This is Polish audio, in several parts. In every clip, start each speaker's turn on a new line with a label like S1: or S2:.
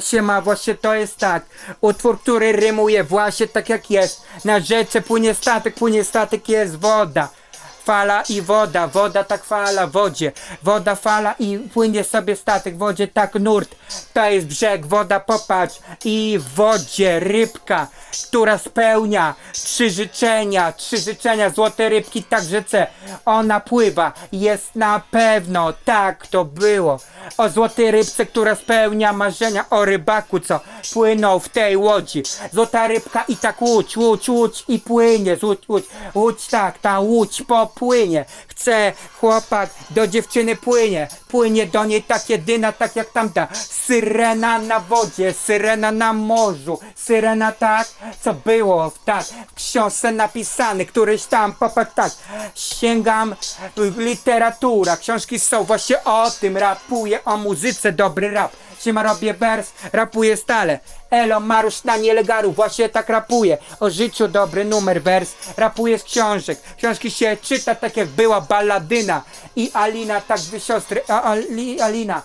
S1: Siema, właśnie to jest tak. Utwór, który rymuje właśnie tak jak jest. Na rzece płynie statek, płynie statek, jest woda. Fala i woda, woda tak fala wodzie. Woda fala i płynie sobie statek wodzie tak nurt. To jest brzeg, woda popatrz. I w wodzie rybka, która spełnia trzy życzenia. Trzy życzenia złote rybki tak rzece. Ona pływa, jest na pewno, tak to było. O złotej rybce, która spełnia marzenia o rybaku, co płynął w tej łodzi. Złota rybka i tak łódź, łódź, łódź i płynie, łódź, łódź, łódź tak, ta łódź popłynie. Chce chłopak, do dziewczyny płynie, płynie do niej tak jedyna, tak jak tamta. Syrena na wodzie, syrena na morzu, syrena tak, co było w tak, w książce napisane, któryś tam, popatrz tak, sięgam literatura, książki są właśnie o tym, rapuję o muzyce, dobry rap. Siema robię wers, rapuję stale. Elo, Marusz na nielegalu, właśnie tak rapuje. O życiu dobry numer, wers, rapuje z książek. Książki się czyta tak jak była balladyna. I Alina, tak dwie siostry, a, Ali, Alina.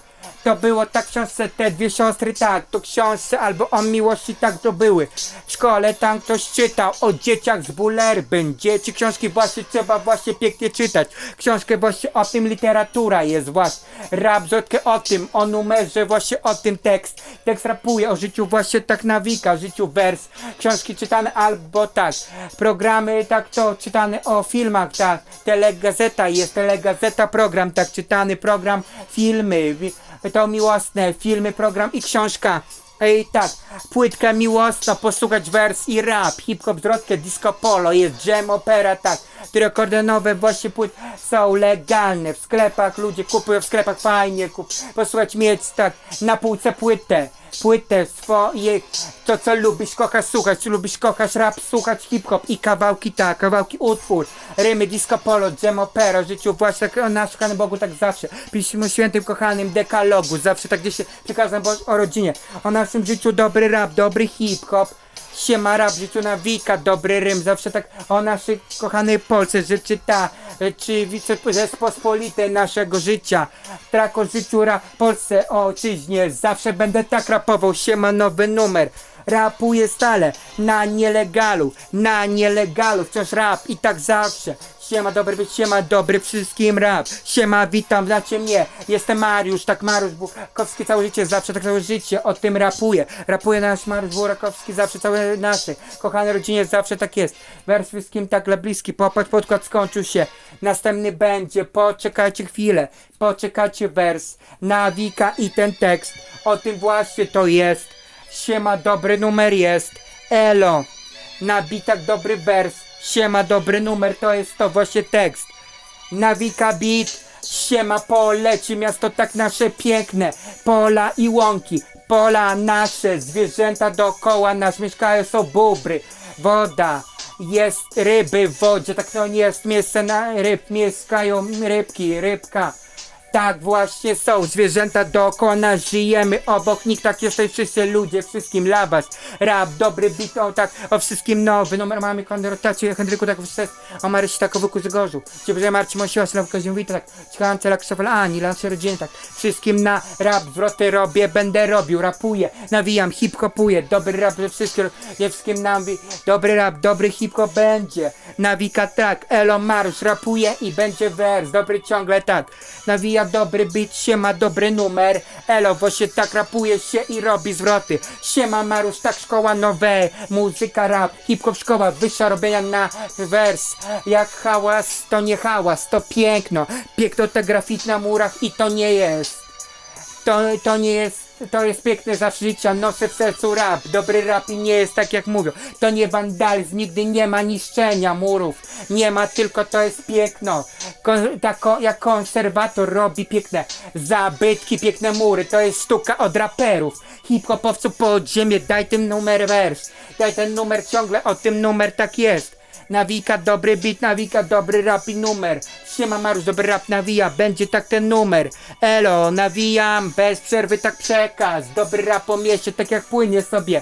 S1: To było tak w książce, te dwie siostry tak, to książce albo o miłości tak to były. W szkole tam ktoś czytał o dzieciach z Bullerbyn. Dzieci książki właśnie trzeba właśnie pięknie czytać. Książkę właśnie o tym literatura jest właśnie. Rap rzodkę o tym, o numerze właśnie o tym tekst. Tekst rapuje o życiu właśnie tak nawika, życiu wers. Książki czytane albo tak. Programy tak to czytane o filmach tak. Telegazeta jest, telegazeta program tak czytany program, filmy. To miłosne, filmy, program i książka. Ej tak, płytka miłosna, posłuchać wers i rap, hip-hop, zwrotkę, disco polo, jest jam, opera, tak. Trójkordonowe właśnie płyt są legalne, w sklepach ludzie kupują, w sklepach fajnie, kup, posłuchać mieć tak, na półce płytę. Płytę swoje, to co lubisz, kochasz słuchać, lubisz, kochasz rap, słuchać hip-hop i kawałki tak, kawałki utwór, rymy, disco polo, jam, opera, życiu właśnie tak, o nasz Panu Bogu tak zawsze, Pismo Świętym, kochanym, dekalogu, zawsze tak gdzieś się przekazam o rodzinie, o naszym życiu dobry rap, dobry hip-hop, Siema rap, w życiu nawika, dobry rym, zawsze tak o naszej kochanej Polsce, że czyta, e, czy wice Rzeczpospolite naszego życia, tak o życiu ra, Polsce, ojczyźnie, zawsze będę tak rapował, siema nowy numer. Rapuję stale, na nielegalu, na nielegalu, wciąż rap i tak zawsze. Siema dobry być, siema dobry wszystkim rap. Siema, witam, znacie mnie. Jestem Mariusz, tak Mariusz Burakowski całe życie, zawsze tak całe życie o tym rapuję. Rapuję nasz Mariusz Burakowski, zawsze całe nasze. Kochane rodzinie, zawsze tak jest. Wers wszystkim tak dla bliski, popatrz, podkład skończył się. Następny będzie, poczekajcie chwilę. Poczekajcie wers, nawika i ten tekst. O tym właśnie to jest. Siema, dobry numer jest. Elo. Na bitach dobry wers. Siema, dobry numer, to jest to właśnie tekst. Nawika beat. Siema, poleci miasto tak nasze piękne. Pola i łąki. Pola nasze, zwierzęta dookoła nas mieszkają, są bubry. Woda. Jest ryby w wodzie, tak to nie jest miejsce na ryb, mieszkają rybki, rybka. Tak właśnie są, zwierzęta dookoła nas, żyjemy. Obok nich, tak jesteś wszyscy ludzie, wszystkim dla was. Rap, dobry beat, o tak, o wszystkim nowy, numer mamy konderotację, Henryku tak wszystko, o Marysi tak o Wyku Grzegorzu, Ciebie Marcin Mosiła, Sławka Ziemwita, tak, Ciekawe Cela Krzysztofa Ani, Lansy Rodziny, tak, wszystkim na rap, zwroty robię, będę robił, rapuję, nawijam, hip-hopuję, dobry rap ze wszystkim, ze wszystkim nawi, dobry rap, dobry hip-hop będzie, nawika tak, Elo Marusz, rapuje i będzie wers, dobry ciągle tak, nawija dobry beat, siema dobry numer, Elo właśnie tak rapuje się i robi zwroty, siema Marusz, tak szkoła nowe, muzyka rap, hip-hop szkoła wyższa robienia na wers, jak hałas to nie hałas, to piękno, piękno te grafity na murach i to nie jest. To, to nie jest, to jest piękne zawsze życia, noszę w sercu rap, dobry rap i nie jest tak jak mówią. To nie wandalizm, nigdy nie ma niszczenia murów, nie ma, tylko to jest piękno. Kon, jak konserwator robi piękne zabytki, piękne mury, to jest sztuka od raperów. Hip-hopowców podziemie, daj ten numer wers, daj ten numer ciągle, o tym numer tak jest. Nawika, dobry beat, nawika, dobry rap i numer. Siema Marusz, dobry rap nawija, będzie tak ten numer. Elo, nawijam, bez przerwy tak przekaz. Dobry rap po mieście, tak jak płynie sobie.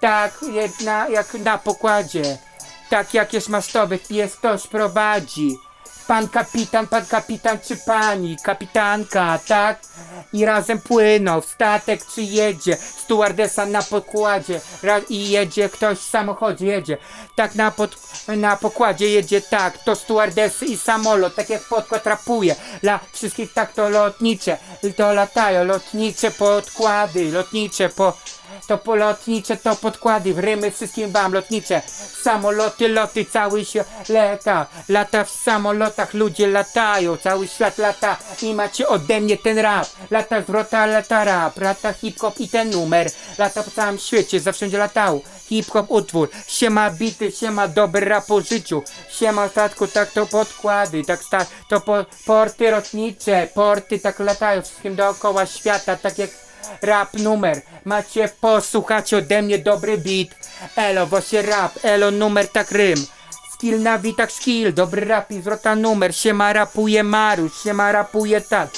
S1: Tak jak na, jak na pokładzie. Tak jak jest mastowy, pies ktoś prowadzi. Pan kapitan, pan kapitan czy pani, kapitanka, tak? I razem płyną, statek czy jedzie, stewardesa na pokładzie ra- i jedzie ktoś w samochodzie, jedzie. Tak na, pod, na pokładzie jedzie tak, to stewardesy i samolot, tak jak podkład rapuje. Dla wszystkich tak to lotnicze, to latają, lotnicze podkłady, lotnicze po... To po lotnicze, to podkłady, w rymy wszystkim wam lotnicze. Samoloty, loty, cały się lata. Lata w samolotach, ludzie latają, cały świat lata i macie ode mnie ten rap. Lata zwrota, lata rap, lata hip-hop i ten numer. Lata po całym świecie, zawsze będzie latał. Hip-hop utwór, siema bity, siema dobry rap po życiu. Siema statku, tak to podkłady, tak sta, to po, porty lotnicze, porty tak latają wszystkim dookoła świata, tak jak Rap numer, macie posłuchać ode mnie dobry beat. Elo, właśnie rap, elo numer tak rym. Skill na tak skill, dobry rap i zwrota numer. Siema rapuje Maruś, siema rapuje tak.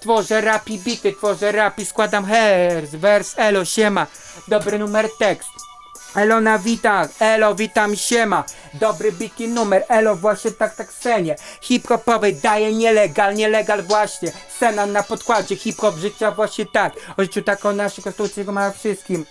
S1: Tworzę rap i bity, tworzę rap i składam hers. Wers, elo, siema, dobry numer tekst Elo na witach, elo witam siema. Dobry bity numer, elo właśnie tak tak scenie Hip-hopowej daje nielegal, nielegal właśnie. Scena na podkładzie, hip-hop życia właśnie tak. O życiu tak o naszej konstytucji go ma wszystkim.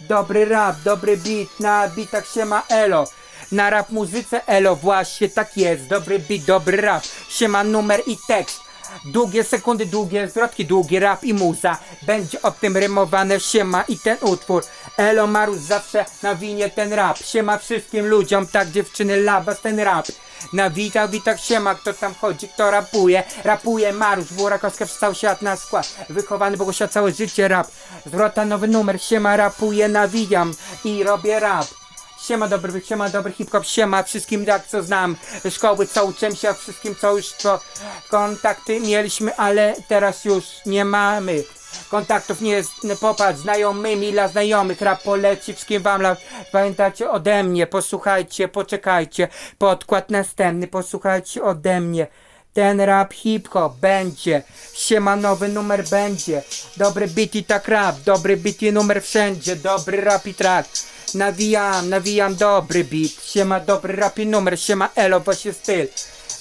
S1: Dobry rap, dobry beat, na bitach siema elo. Na rap muzyce elo właśnie tak jest. Dobry beat, dobry rap, siema numer i tekst. Długie sekundy, długie zwrotki, długi rap i muza. Będzie o tym rymowane siema i ten utwór Elo Marus zawsze nawinie ten rap. Siema wszystkim ludziom, tak dziewczyny lawas ten rap. Na witach, witach siema, kto tam chodzi, kto rapuje. Rapuje Marusz, Burakowska wstał świat na skład. Wychowany Bogusia całe życie rap. Zwrota nowy numer, siema rapuje, nawijam i robię rap. Siema dobry, siema dobry hip-hop, siema wszystkim jak co znam. Szkoły co uczę się, wszystkim co już to kontakty mieliśmy, ale teraz już nie mamy Kontaktów nie jest, popatrz, znajomymi dla znajomych, rap poleci wszystkim wam, pamiętacie ode mnie, posłuchajcie, poczekajcie, podkład następny, posłuchajcie ode mnie. Ten rap hip-hop będzie, siema nowy numer będzie, dobry beat i tak rap, dobry beat i numer wszędzie, dobry rap i track. Nawijam, nawijam dobry beat, siema dobry rap i numer, siema elo właśnie styl.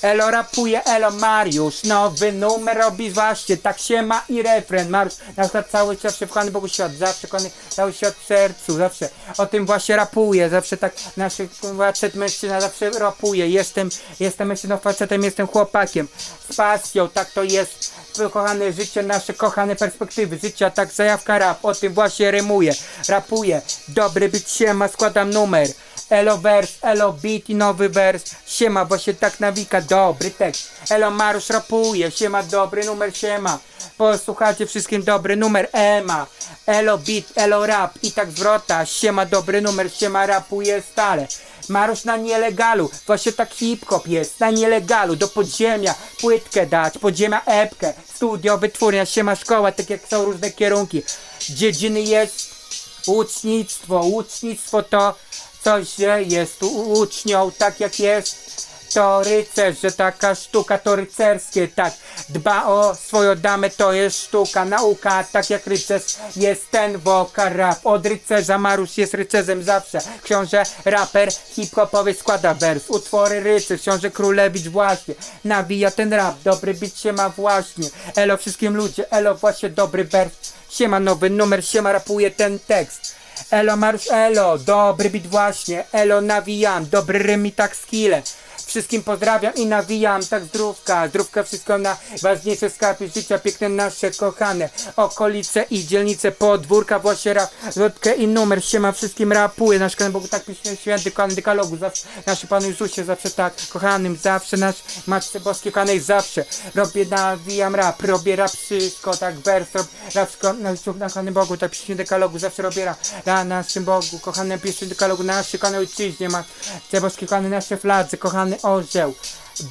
S1: Elo rapuje, elo Mariusz, nowy numer robi właśnie, tak się ma i refren. Mariusz, na przykład cały czas kochany Bogu świat, zawsze kochany cały świat w sercu, zawsze o tym właśnie rapuje, zawsze tak nasz facet mężczyzna zawsze rapuje. Jestem, jestem mężczyzną facetem, jestem chłopakiem, z pasją, tak to jest. Kochane życie, nasze kochane perspektywy życia, tak zajawka rap, o tym właśnie rymuje, rapuje. Dobry być siema, składam numer. Elo wers, elo beat i nowy wers. Siema, się tak nawika, dobry tekst. Elo Marusz rapuje, siema, dobry numer, siema. Posłuchajcie wszystkim dobry numer, Ema. Elo beat, elo rap i tak zwrota. Siema, dobry numer, siema, rapuje stale. Marusz na nielegalu, właśnie tak hip-hop jest. Na nielegalu, do podziemia Płytkę dać, podziemia epkę. Studio, wytwórnia, siema, szkoła Tak jak są różne kierunki. Dziedziny jest Ucznictwo, ucznictwo to coś, że jest u- ucznią, tak jak jest. To rycerz, że taka sztuka to rycerskie, tak. Dba o swoją damę, to jest sztuka, nauka, tak jak rycerz jest ten woka rap. Od rycerza Marusz jest rycerzem zawsze. Książę raper hip-hopowy składa wers. Utwory rycerz, książę królewicz właśnie. Nawija ten rap, dobry bit się ma właśnie. Elo wszystkim ludzie, elo właśnie dobry wers. Siema nowy numer, siema rapuje ten tekst. Elo Marusz, elo, dobry bit właśnie, elo nawijam, dobry rym i tak skille. Wszystkim pozdrawiam i nawijam, tak zdrówka, zdrówka wszystko na ważniejsze skarby życia, piękne nasze kochane. Okolice i dzielnice, podwórka, właśnie rap, lotkę i numer, siema wszystkim rapuje, nasz Pan Bogu tak pisze święty, kochany dekalogu, zawsze, naszy Panu Jezusie, zawsze tak, kochanym, zawsze, nasz Matce Boskiej, kochanej, zawsze, robię, nawijam rap, robię rap wszystko, tak, wers, rob, rap na, na kochanym Bogu, tak pisze dekalogu, zawsze robię rap, na naszym Bogu, kochanym pisze dekalogu, na naszej kochanej ojczyźnie, Matce Boskiej, kochany, nasze fladze, kochany orzeł,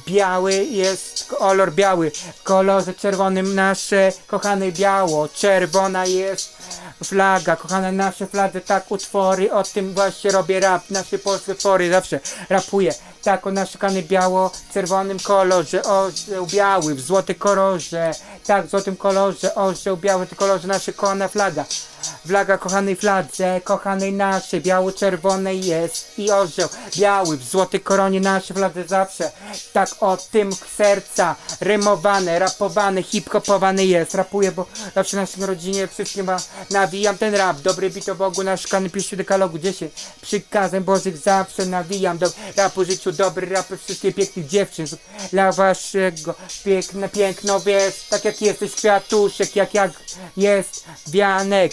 S1: Biały jest kolor biały, w kolorze czerwonym nasze kochane biało, czerwona jest flaga, kochane nasze fladze, tak utwory, o tym właśnie robię rap, nasze polskie utwory zawsze rapuję, tak o nasze kochane biało, czerwonym kolorze, orzeł biały, w złotej kolorze, tak w złotym kolorze, orzeł biały, w kolorze nasza kochana flaga, flaga kochanej fladze, kochanej naszej, biało-czerwonej jest i orzeł biały w złotej koronie naszej fladze zawsze, tak o tym serca, rymowane, rapowane, hip-hopowane jest, rapuję, bo zawsze w naszej rodzinie wszystkim ma, nawijam ten rap, dobry bit o Bogu, nasz szklany pieśni dekalogu, 10 przykazem Bożych zawsze nawijam, do rapu życiu, dobry rap wszystkich pięknych dziewczyn, dla waszego piękne, piękno wiesz, tak jak jesteś kwiatuszek, jak jak jest wianek,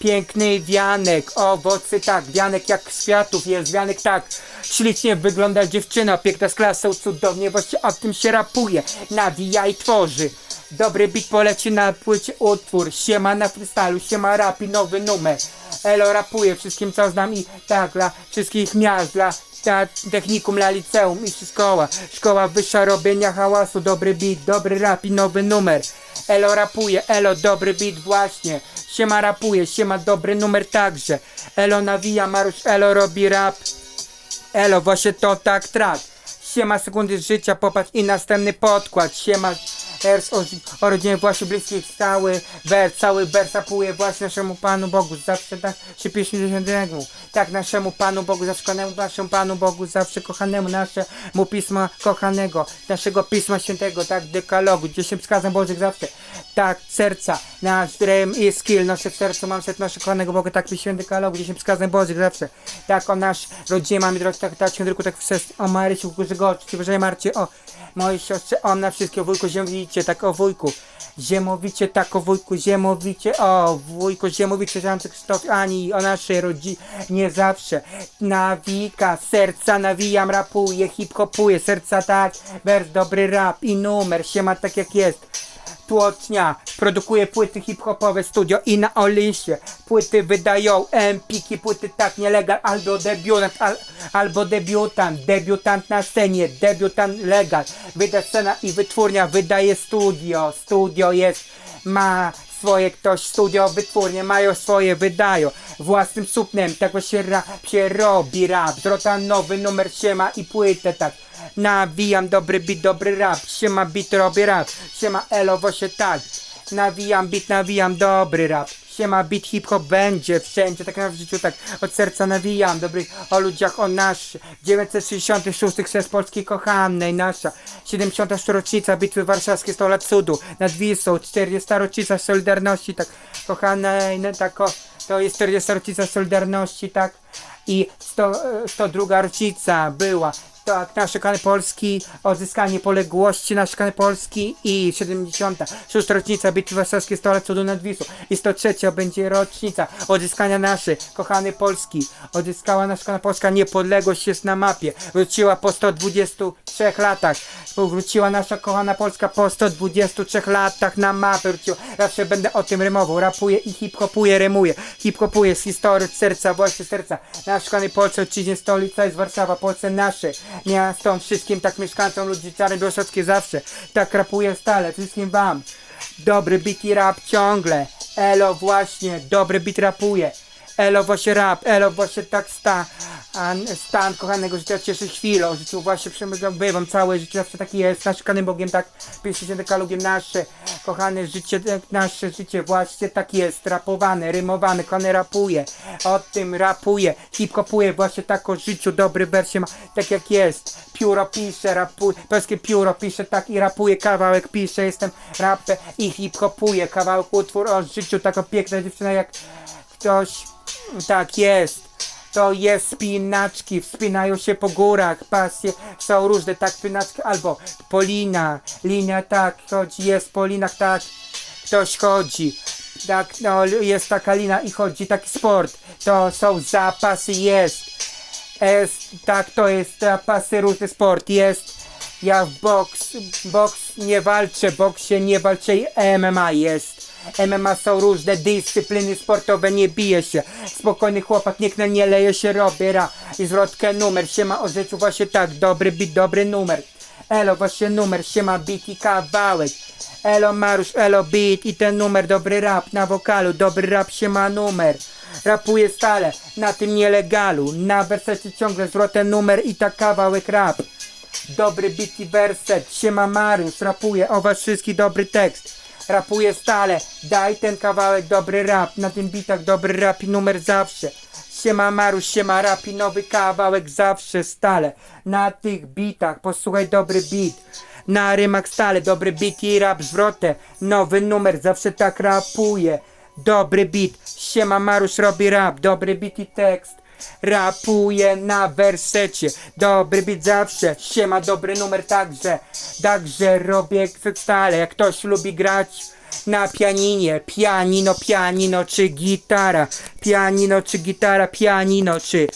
S1: Piękny wianek, owocy tak, wianek jak z kwiatów jest, wianek tak. Ślicznie wygląda dziewczyna, piękna z klasą, cudownie, właśnie o tym się rapuje, nawija i tworzy. Dobry beat poleci na płycie utwór, siema na freestylu, siema rap i nowy numer. Elo rapuje wszystkim co znam i tak dla wszystkich miast, dla technikum, dla liceum i szkoła. Szkoła wyższa robienia hałasu, dobry beat, dobry rap i nowy numer. Elo rapuje, elo dobry beat właśnie. Siema rapuje, siema dobry numer także. Elo nawija, Marusz Elo robi rap. Elo, właśnie to tak track. Siema sekundy życia, popatrz i następny podkład. Siema wers o, rodzinie właśnie bliskich cały wers, cały wers rapuje właśnie naszemu Panu Bogu. Zawsze tak się pieśni dziesiątego. Tak naszemu Panu Bogu, zawsze kochanemu naszemu Panu Bogu, zawsze kochanemu naszemu Pisma kochanego, naszego Pisma Świętego, tak dekalogu, dziesięć wskazem Bożych zawsze. Tak, serca, nasz dream i skill, nasze w sercu mam serce naszego kochanego Boga, tak Pisma dekalogu, dziesięć wskazem Bożych zawsze. Tak o nasz rodzinie mamy drogi, tak, tak, tylko tak w sercu, o Marysiu, Górze Goczy, Ci Marcie, o mojej siostrze, o na wszystkie wujku, ziemowicie, tak o wujku. Ziemowicie, tak o wujku, ziemowicie, o wujku, ziemowicie, tam Krzysztof, Ani, o naszej rodzinie, nie zawsze. Nawika, serca nawijam, rapuję, hip-hopuję, serca tak, wers, dobry rap i numer, siema tak jak jest. Produkuje płyty hip-hopowe studio i na Olisie płyty wydają empiki, płyty tak nielegal albo debiutant, al, albo debiutant, debiutant na scenie, debiutant legal, wyda scena i wytwórnia wydaje studio, studio jest, ma swoje ktoś studio, wytwórnie mają swoje, wydają. Własnym supnem, tak właśnie rap się robi rap, zrota nowy numer siema i płytę tak Nawijam dobry beat, dobry rap, siema beat, robię rap, siema elo, właśnie tak. Nawijam beat, nawijam dobry rap. Siema beat, hip-hop będzie wszędzie, tak jak w życiu, tak od serca nawijam. Dobry o ludziach, o nasz 966 chrzest Polski kochanej, nasza. 70. rocznica bitwy warszawskiej 100 lat cudu. Nad Wisłą, 40. rocznica Solidarności, tak. Kochanej, no, tak o, to jest 40. rocznica Solidarności, tak. I 100, e, 102 rocznica była tak, nasz kraj Polski, odzyskanie poległości nasz kraj Polski i 76. rocznica Bitwy Warszawskiej 100 lat cudu nad Wisłą i 103. będzie rocznica odzyskania naszej kochanej Polski. Odzyskała nasza kochana Polska niepodległość jest na mapie. Wróciła po 123 latach. Wróciła nasza kochana Polska po 123 latach na mapę. Wróciła. Zawsze będę o tym rymował. Rapuję i hip-hopuję, rymuję. Hip-hopuję z historii serca, właśnie serca. Nasz kochanej Polsce, odcinie stolica jest Warszawa, Polsce naszej miastom, wszystkim tak mieszkańcom ludzi Czarnej Białostockiej zawsze. Tak rapuję stale, wszystkim wam. Dobry beat i rap ciągle. Elo właśnie, dobry beat rapuje. Elo właśnie rap, elo właśnie tak sta, an, stan kochanego życia cieszy chwilą, życiu właśnie przemysłowym, całe życie zawsze taki jest, nasz kochanym Bogiem tak, pisze się dekalogiem nasze, kochane życie, tak, nasze życie właśnie tak jest, rapowane, rymowane, kochane rapuje, o tym rapuje, hip-hopuje właśnie tak o życiu, dobry wersje ma, tak jak jest, pióro pisze, rapuje, polskie pióro pisze tak i rapuje, kawałek pisze, jestem rapę i hip-hopuje, kawałek utwór o życiu, taka piękna dziewczyna jak ktoś, tak jest. To jest spinaczki, wspinają się po górach, pasje są różne, tak spinaczki, albo polina, linia, tak, chodzi, jest po linach, tak, ktoś chodzi, tak, no, jest taka lina i chodzi, taki sport, to są zapasy, jest, jest, tak, to jest zapasy, różny sport, jest, ja w boks, boks nie walczę, boksie nie walczę i MMA jest. MMA są różne dyscypliny sportowe, nie bije się. Spokojny chłopak, niech na nie leje się, robi ra. I zwrotkę numer, siema o życiu właśnie tak, dobry beat, dobry numer. Elo, właśnie numer, siema beat i kawałek. Elo Marusz, elo beat i ten numer, dobry rap na wokalu, dobry rap siema numer. Rapuje stale, na tym nielegalu, na wersecie ciągle zwrotę numer i tak kawałek rap. Dobry beat i werset, siema Mariusz, rapuje o was wszystkich dobry tekst. Rapuje stale. Daj ten kawałek, dobry rap, na tym bitach dobry rap i numer zawsze. Siema Maruś, siema rap i nowy kawałek zawsze stale. Na tych bitach, posłuchaj dobry beat. Na rymach stale, dobry beat i rap zwrotę. Nowy numer, zawsze tak rapuje. Dobry beat, siema Maruś robi rap, dobry beat i tekst. Rapuje na wersecie, dobry beat zawsze, siema dobry numer także. Także robię stale, jak ktoś lubi grać na pianinie, pianino, pianino czy gitara, pianino czy gitara, pianino czy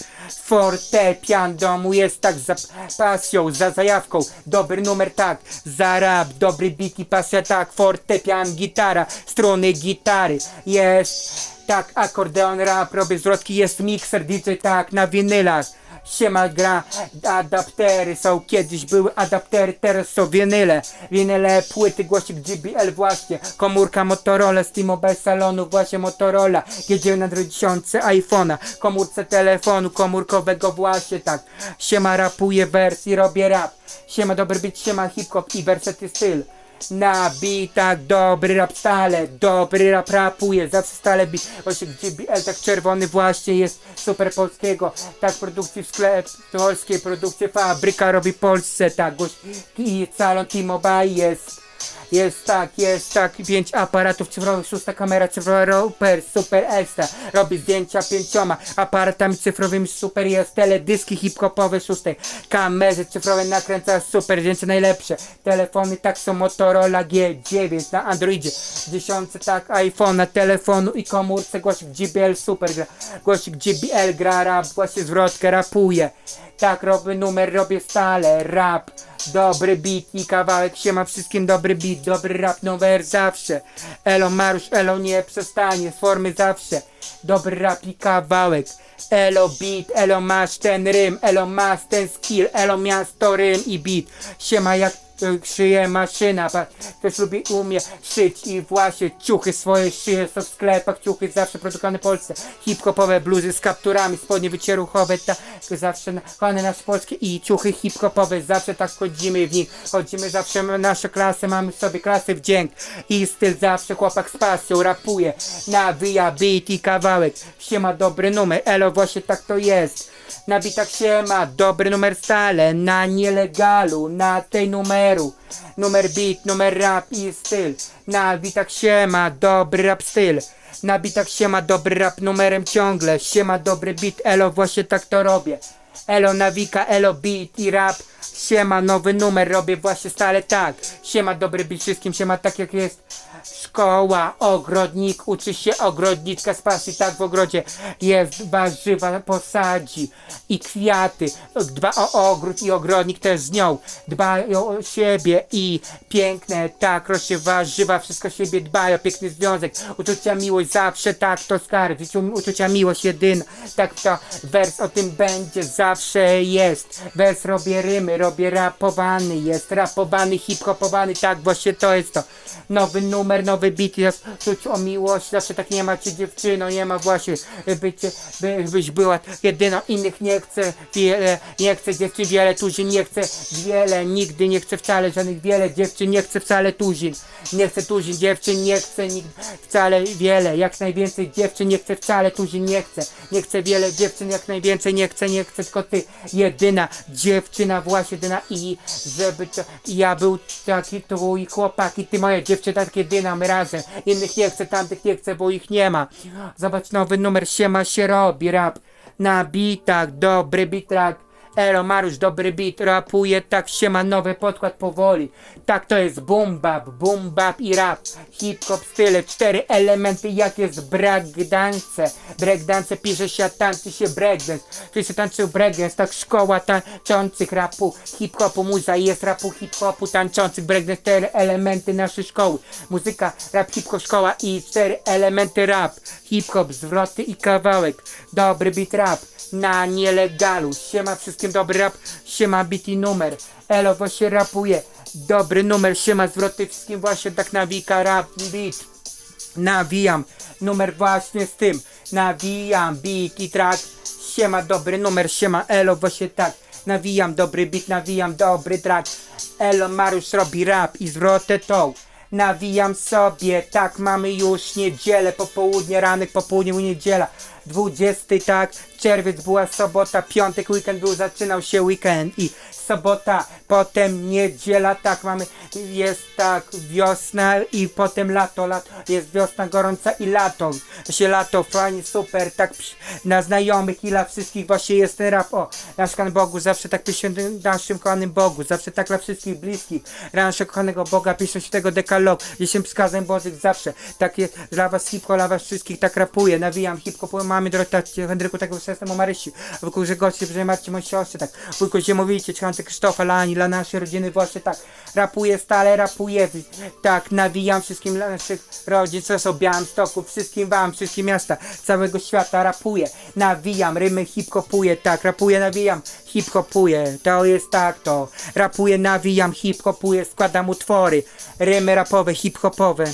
S1: fortepian domu jest tak za pasją, za zajawką, dobry numer tak, za rap, dobry beat i pasja tak, fortepian, gitara, strony gitary, jest tak, akordeon, rap, robię zwrotki, jest mikser, DJ tak, na winylach. Siema gra, adaptery są, kiedyś były adaptery, teraz są winyle. Winyle, płyty, głosik GBL właśnie. Komórka Motorola, z T-Mobile salonu, właśnie Motorola. Jedziemy na 2000 iPhone'a, komórce telefonu, komórkowego właśnie tak. Siema rapuje wers i robię rap. Siema dobry beat, siema hip-hop i wersety styl na bitach dobry rap stale, dobry rap rapuje, zawsze stale bit, właśnie GBL tak czerwony właśnie jest super polskiego, tak produkcji w sklep polskiej, produkcji fabryka robi Polsce, tak gość i salon T-Mobile jest. Jest tak, jest tak, pięć aparatów cyfrowych, szósta kamera cyfrowa, super, super ekstra. Robi zdjęcia pięcioma aparatami cyfrowymi, super jest, teledyski hip-hopowe, szóstej kamery cyfrowe nakręca, super, zdjęcia najlepsze. Telefony tak są Motorola G9 na Androidzie, dziesiątce tak iPhone'a, telefonu i komórce, głosik GBL super gra, głosik GBL gra rap, właśnie zwrotkę rapuje. Tak robię numer, robię stale, rap, dobry beat i kawałek, siema wszystkim dobry beat, dobry rap, numer zawsze. Elo Marusz, Elo nie przestanie, z formy zawsze, dobry rap i kawałek. Elo beat, Elo masz ten rym, Elo masz ten skill, Elo miasto rym i beat. Siema jak szyje maszyna, ktoś lubi umie szyć i właśnie ciuchy swoje szyje są w sklepach, ciuchy zawsze produkowane w Polsce, hip-hopowe bluzy z kapturami, spodnie wycieruchowe, tak zawsze na- kochane nasze polskie i ciuchy hip-hopowe, zawsze tak chodzimy w nich, chodzimy zawsze w nasze klasy, mamy sobie klasy wdzięk i styl zawsze chłopak z pasją rapuje, nawija beat i kawałek, siema dobry numer, elo właśnie tak to jest. Na bitach się ma dobry numer stale, na nielegalu, na tej numeru. Numer beat, numer rap i styl. Na bitach się ma dobry rap styl. Na bitach się ma dobry rap numerem ciągle. Siema dobry beat, elo właśnie tak to robię. Elo nawika, elo beat i rap. Siema nowy numer, robię właśnie stale tak. Siema dobry beat wszystkim, siema tak jak jest. Szkoła, ogrodnik, uczy się ogrodniczka z pasji, tak w ogrodzie. Jest warzywa posadzi i kwiaty, dba o ogród i ogrodnik też z nią, dbają o siebie i piękne, tak, rośnie warzywa, wszystko siebie dbają, piękny związek, uczucia miłość zawsze, tak, to życiu uczucia miłość jedyna, tak to wers o tym będzie, zawsze jest, wers robię rymy, robię rapowany, jest rapowany, hip-hopowany, tak, właśnie to jest to, nowy numer, nowy beat, jest czuć o miłość, zawsze tak nie ma cię dziewczyno, nie ma właśnie, bycie, by, byś była jedyną, innych nie chcę wiele, nie chcę dziewczyn wiele, tuzin, nie chcę wiele, nigdy nie chcę wcale żadnych wiele dziewczyn, nie chcę wcale tuzin, nie chcę tuzin dziewczyn, nie chcę nigdy wcale wiele, jak najwięcej dziewczyn, nie chcę wcale tuzin, nie chcę, nie chcę wiele dziewczyn, jak najwięcej, nie chcę, nie chcę, tylko ty, jedyna dziewczyna, właśnie jedyna. I żeby to, ja był taki twój chłopak i ty moja dziewczyna, tak jedyna, my innych nie chcę, tamtych nie chcę, bo ich nie ma, zobacz nowy numer, siema się robi, rap, na bitach, dobry beat track. Elo Marusz, dobry beat, rapuje, tak się ma nowy podkład powoli. Tak to jest boom bap, boom bap i rap. Hip hop style, cztery elementy jak jest breakdance. Breakdance pisze się, a tańczy się breakdance. Czyli się tańczył breakdance, tak szkoła tańczących rapu, hip hopu, muza jest rapu, hip hopu tańczących breakdance. Cztery elementy naszej szkoły. Muzyka, rap, hip hop, szkoła i cztery elementy rap. Hip hop, zwroty i kawałek. Dobry beat rap na nielegalu. Siema wszystkim dobry rap, siema i numer. Elo właśnie rapuje. Dobry numer, siema zwroty wszystkim właśnie tak nawika rap beat. Nawijam, numer właśnie z tym. Nawijam beat i track. Siema dobry numer, siema elo właśnie tak. Nawijam dobry beat, nawijam dobry track. Elo Mariusz robi rap i zwrotę tą. nawijam sobie, tak mamy już niedzielę, popołudnie, ranek, popołudnie, niedziela. 20, tak, czerwiec była sobota, piątek, weekend był, zaczynał się weekend i sobota, potem niedziela, tak mamy, jest tak wiosna i potem lato, lato, jest wiosna gorąca i lato, się lato, fajnie, super, tak psz- na znajomych i dla wszystkich właśnie jest ten rap, o, nasz Pan Bogu, zawsze tak piszę naszym kochanym Bogu, zawsze tak dla wszystkich bliskich, dla naszego kochanego Boga, piszę się tego dekalog, dziesięć wskazań Bożych zawsze, tak jest, dla was hip-hop, dla was wszystkich, tak rapuję, nawijam hip-hop, mamy Dorota, Henryku, tego wszystkiego Marysi, wujku Grzegorcie, że Marcie, moi siostrze, tak, wujku Ziemowicz, Ciące Krzysztofa, Lani, dla naszej rodziny właśnie, tak, rapuję stale, rapuję, tak, nawijam wszystkim dla naszych rodzin, co są Białymstoku, wszystkim wam, wszystkim miasta, całego świata, rapuję, nawijam, rymy hip-hopuję, tak, rapuję, nawijam, hip-hopuję, to jest tak, to, rapuję, nawijam, hip-hopuję, składam utwory, rymy rapowe, hip-hopowe.